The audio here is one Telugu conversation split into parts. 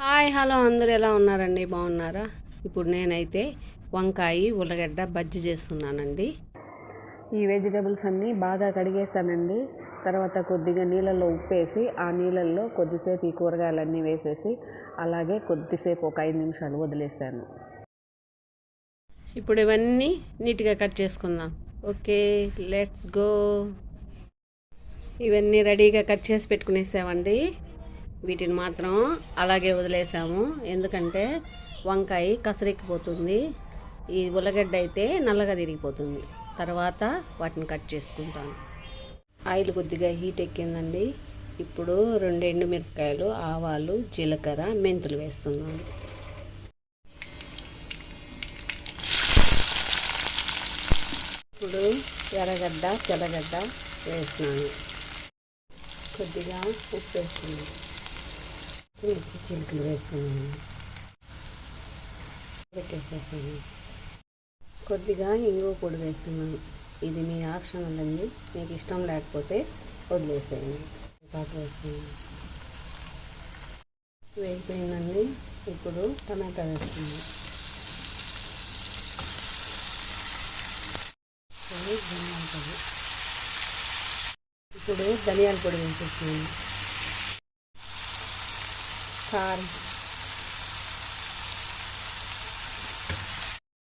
హాయ్ హలో అందరూ ఎలా ఉన్నారండి? బాగున్నారా? ఇప్పుడు నేనైతే వంకాయ ఉల్లగడ్డ బజ్జీ చేస్తున్నానండి. ఈ వెజిటబుల్స్ అన్నీ బాగా కడిగేసానండి. తర్వాత కొద్దిగా నీళ్ళల్లో ఉప్పేసి ఆ నీళ్ళల్లో కొద్దిసేపు ఈ కూరగాయలన్నీ వేసేసి అలాగే కొద్దిసేపు ఒక ఐదు నిమిషాలు వదిలేసాను. ఇప్పుడు ఇవన్నీ నీట్గా కట్ చేసుకుందాం. Okay let's go. ఇవన్నీ రెడీగా కట్ చేసి పెట్టుకునేసామండి. వీటిని మాత్రం అలాగే వదిలేసాము. ఎందుకంటే వంకాయ కసరెక్కిపోతుంది. ఈ ఉల్లగడ్డ అయితే నల్లగా తిరిగిపోతుంది. తర్వాత వాటిని కట్ చేసుకుంటాను. ఆయిల్ కొద్దిగా హీట్ ఎక్కిందండి. ఇప్పుడు రెండు ఎండుమిరపకాయలు ఆవాలు జీలకర్ర మెంతులు వేస్తున్నాను. ఇప్పుడు ఎర్రగడ్డ తెల్లగడ్డ వేస్తున్నాను. కొద్దిగా ఉప్పు వేస్తున్నాను. మిర్చి చిలుకలు వేస్తున్నాను పెట్టేసేసాను. కొద్దిగా ఇంగువ పొడి వేస్తున్నాను ఇది మీ ఆప్షన్ ఉందండి. మీకు ఇష్టం లేకపోతే వదిలేసేయండి. పాటు వేస్తున్నాను వేగిపోయిందండి. ఇప్పుడు టమాటా వేస్తున్నాను ఇప్పుడు ధనియాల పొడి వేసేస్తున్నాను. కారం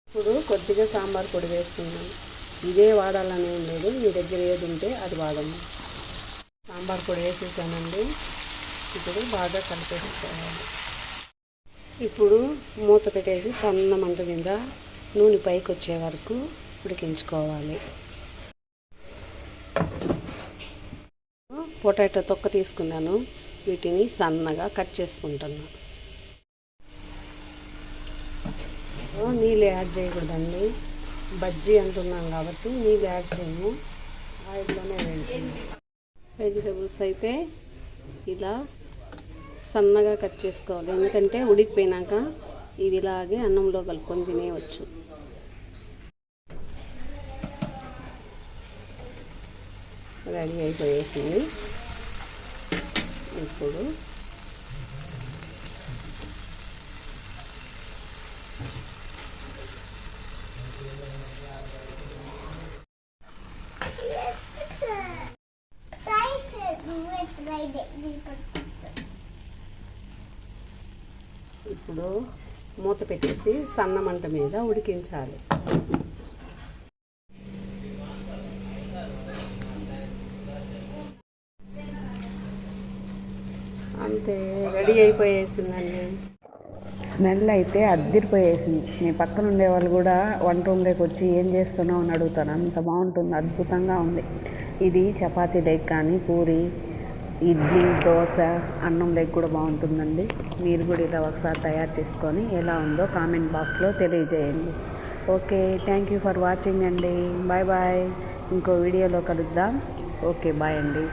ఇప్పుడు కొద్దిగా సాంబార్ పొడి వేస్తున్నాను ఇదే వాడాలని ఏం లేదు. మీ దగ్గర ఏది ఉంటే అది వాడము. సాంబార్ పొడి వేసేసానండి. ఇప్పుడు బాగా కలిపేసుకోవాలి ఇప్పుడు మూత పెట్టేసి సన్న మంట మీద నూనె పైకి వచ్చే వరకు ఉడికించుకోవాలి. పొటాటో తొక్క తీసుకున్నాను. వీటిని సన్నగా కట్ చేసుకుంటున్నాను నీళ్ళు యాడ్ చేయకూడదండి. బజ్జీ అంటున్నాం కాబట్టి నీళ్ళు యాడ్ చేయము. ఆయిల్లోనే వేయండి. వెజిటబుల్స్ అయితే ఇలా సన్నగా కట్ చేసుకోవాలి. ఎందుకంటే ఉడికిపోయినాక ఇవి ఇలాగే అన్నంలో కలుపుకొని తినేయవచ్చు. రెడీ అయిపోయేసింది. ఇప్పుడు. ఇప్పుడు మూత పెట్టేసి సన్న మంట మీద ఉడికించాలి. అంతే రెడీ అయిపోయేసిందండి. స్మెల్ అయితే అద్దిరిపోయేసింది. మీ పక్కన ఉండే వాళ్ళు కూడా వంట రూమ్లోకి వచ్చి ఏం చేస్తున్నావు అని అడుగుతాను. అంత బాగుంటుంది అద్భుతంగా ఉంది. ఇది చపాతీ లెగ్ కానీ పూరి ఇడ్లీ దోశ అన్నం లెగ్ కూడా బాగుంటుందండి. మీరు కూడా ఇలా ఒకసారి తయారు చేసుకొని ఎలా ఉందో కామెంట్ బాక్స్లో తెలియజేయండి. Okay thank you for watching అండి. Bye bye. ఇంకో వీడియోలో కలుద్దాం. ఓకే బాయ్ అండి.